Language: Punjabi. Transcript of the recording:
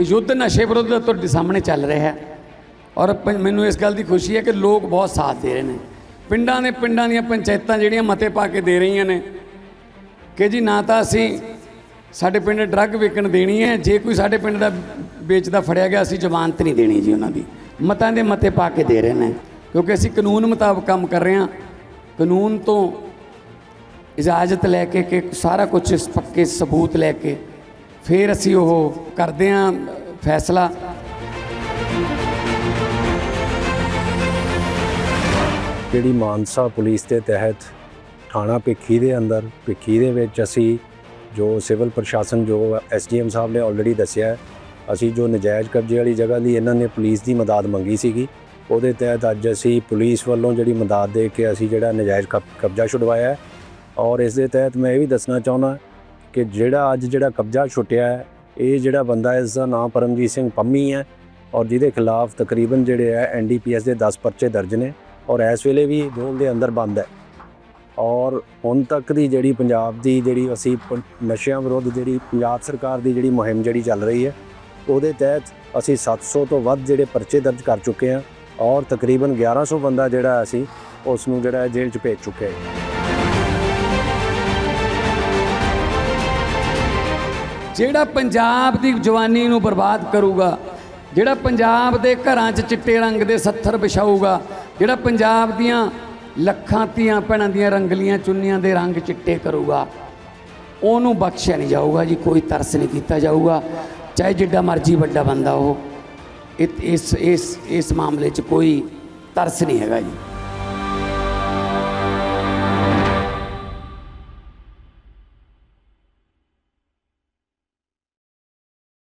ਯੁੱਧ ਨਸ਼ੇ ਵਿਰੁੱਧ ਤੁਹਾਡੇ ਸਾਹਮਣੇ ਚੱਲ ਰਿਹਾ ਹੈ। ਔਰ ਪ- ਮੈਨੂੰ ਇਸ ਗੱਲ ਦੀ ਖੁਸ਼ੀ ਹੈ ਕਿ ਲੋਕ ਬਹੁਤ ਸਾਥ ਦੇ ਰਹੇ ਨੇ। ਪਿੰਡਾਂ ਦੇ ਪਿੰਡਾਂ ਦੀਆਂ ਪੰਚਾਇਤਾਂ ਜਿਹੜੀਆਂ ਮਤੇ ਪਾ ਕੇ ਦੇ ਰਹੀਆਂ ਨੇ, ਕਿ ਜੀ ਨਾ ਤਾਂ ਅਸੀਂ ਸਾਡੇ ਪਿੰਡ ਡਰੱਗ ਵੇਚਣ ਦੇਣੀ ਹੈ, ਜੇ ਕੋਈ ਸਾਡੇ ਪਿੰਡ ਦਾ ਵੇਚਦਾ ਫੜਿਆ ਗਿਆ, ਅਸੀਂ ਜ਼ਮਾਨਤ ਨਹੀਂ ਦੇਣੀ ਜੀ ਉਹਨਾਂ ਦੀ। ਮਤਾਂ ਦੇ ਮਤੇ ਪਾ ਕੇ ਦੇ ਰਹੇ ਨੇ, ਕਿਉਂਕਿ ਅਸੀਂ ਕਾਨੂੰਨ ਮੁਤਾਬਕ ਕੰਮ ਕਰ ਰਹੇ ਹਾਂ। ਕਾਨੂੰਨ ਤੋਂ ਇਜਾਜ਼ਤ ਲੈ ਕੇ, ਕਿ ਸਾਰਾ ਕੁਝ ਪੱਕੇ ਸਬੂਤ ਲੈ ਕੇ ਫਿਰ ਅਸੀਂ ਉਹ ਕਰਦੇ ਹਾਂ ਫੈਸਲਾ। ਜਿਹੜੀ ਮਾਨਸਾ ਪੁਲਿਸ ਦੇ ਤਹਿਤ ਥਾਣਾ ਭਿੱਖੀ ਦੇ ਅੰਦਰ, ਭਿੱਖੀ ਦੇ ਵਿੱਚ ਅਸੀਂ ਜੋ ਸਿਵਲ ਪ੍ਰਸ਼ਾਸਨ ਜੋ ਐਸਡੀਐਮ ਸਾਹਿਬ ਨੇ ਆਲਰੇਡੀ ਦੱਸਿਆ ਅਸੀਂ ਜੋ ਨਜਾਇਜ਼ ਕਬਜ਼ੇ ਵਾਲੀ ਜਗ੍ਹਾ ਲਈ ਇਹਨਾਂ ਨੇ ਪੁਲਿਸ ਦੀ ਮਦਦ ਮੰਗੀ ਸੀਗੀ, ਉਹਦੇ ਤਹਿਤ ਅੱਜ ਅਸੀਂ ਪੁਲਿਸ ਵੱਲੋਂ ਜਿਹੜੀ ਮਦਦ ਦੇ ਕੇ ਅਸੀਂ ਜਿਹੜਾ ਨਜਾਇਜ਼ ਕਬ- ਕਬਜ਼ਾ ਛੁਡਵਾਇਆ ਔਰ ਇਸ ਦੇ ਤਹਿਤ ਮੈਂ ਇਹ ਵੀ ਦੱਸਣਾ ਚਾਹੁੰਦਾ ਕਿ ਜਿਹੜਾ ਅੱਜ ਜਿਹੜਾ ਕਬਜ਼ਾ ਛੁੱਟਿਆ ਹੈ, ਇਹ ਜਿਹੜਾ ਬੰਦਾ ਹੈ ਇਸ ਦਾ ਨਾਮ ਪਰਮਜੀਤ ਸਿੰਘ ਪੰਮੀ ਹੈ ਔਰ ਜਿਹਦੇ ਖਿਲਾਫ ਤਕਰੀਬਨ ਜਿਹੜੇ ਹੈ ਐਨਡੀਪੀਐਸ ਦੇ 10 ਪਰਚੇ ਦਰਜ ਨੇ ਔਰ ਇਸ ਵੇਲੇ ਵੀ ਜੇਲ੍ਹ ਦੇ ਅੰਦਰ ਬੰਦ ਹੈ। ਔਰ ਹੁਣ ਤੱਕ ਦੀ ਜਿਹੜੀ ਪੰਜਾਬ ਦੀ ਜਿਹੜੀ ਅਸੀਂ ਨਸ਼ਿਆਂ ਵਿਰੁੱਧ ਜਿਹੜੀ ਪੰਜਾਬ ਸਰਕਾਰ ਦੀ ਜਿਹੜੀ ਮੁਹਿੰਮ ਜਿਹੜੀ ਚੱਲ ਰਹੀ ਹੈ, ਉਹਦੇ ਤਹਿਤ ਅਸੀਂ 700 ਤੋਂ ਵੱਧ ਜਿਹੜੇ ਪਰਚੇ ਦਰਜ ਕਰ ਚੁੱਕੇ ਹਾਂ ਔਰ ਤਕਰੀਬਨ 1100 ਬੰਦਾ ਜਿਹੜਾ ਅਸੀਂ ਉਸ ਨੂੰ ਜਿਹੜਾ ਜੇਲ੍ਹ 'ਚ ਭੇਜ ਚੁੱਕੇ ਹਾਂ। ਜਿਹੜਾ ਪੰਜਾਬ ਦੀ ਜਵਾਨੀ ਨੂੰ ਬਰਬਾਦ ਕਰੂਗਾ, ਜਿਹੜਾ ਪੰਜਾਬ ਦੇ ਘਰਾਂ 'ਚ ਚਿੱਟੇ ਰੰਗ ਦੇ ਸੱਥਰ ਵਿਛਾਊਗਾ, ਜਿਹੜਾ ਪੰਜਾਬ ਦੀਆਂ ਲੱਖਾਂ ਧੀਆਂ ਭੈਣਾਂ ਦੀਆਂ ਰੰਗਲੀਆਂ ਚੁੰਨੀਆਂ ਦੇ ਰੰਗ ਚਿੱਟੇ ਕਰੂਗਾ, ਉਹਨੂੰ ਬਖਸ਼ਿਆ ਨਹੀਂ ਜਾਊਗਾ ਜੀ, ਕੋਈ ਤਰਸ ਨਹੀਂ ਕੀਤਾ ਜਾਊਗਾ, ਚਾਹੇ ਜਿੱਡਾ ਮਰਜ਼ੀ ਵੱਡਾ ਬੰਦਾ ਉਹ, ਇਹ- ਇਸ ਇਸ ਇਸ ਮਾਮਲੇ 'ਚ ਕੋਈ ਤਰਸ ਨਹੀਂ ਹੈਗਾ ਜੀ।